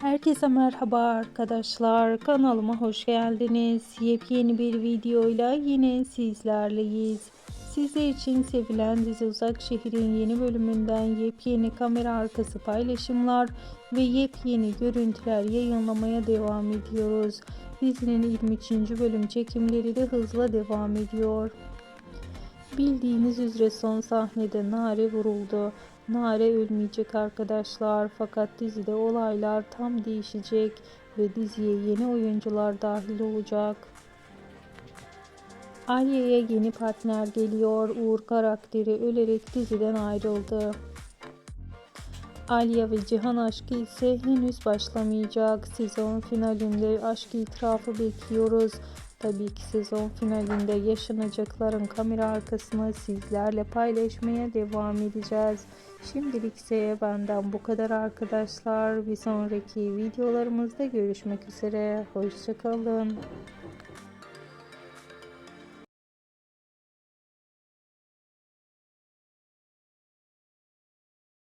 Herkese merhaba arkadaşlar. Kanalıma hoş geldiniz. Yepyeni bir videoyla yine sizlerleyiz. Sizler için sevilen dizi Uzak Şehir'in yeni bölümünden yepyeni kamera arkası paylaşımlar ve yepyeni görüntüler yayınlamaya devam ediyoruz. Dizinin 23. bölüm çekimleri de hızla devam ediyor. Bildiğiniz üzere son sahnede Nare vuruldu. Nare ölmeyecek arkadaşlar fakat dizide olaylar tam değişecek ve diziye yeni oyuncular dahil olacak. Alya'ya yeni partner geliyor. Uğur karakteri ölerek diziden ayrıldı. Alya ve Cihan aşkı ise henüz başlamayacak. Sezon finalinde aşk itirafı bekliyoruz. Tabii ki sezon finalinde yaşanacakların kamera arkasını sizlerle paylaşmaya devam edeceğiz. Şimdilik ise benden bu kadar arkadaşlar. Bir sonraki videolarımızda görüşmek üzere. Hoşçakalın.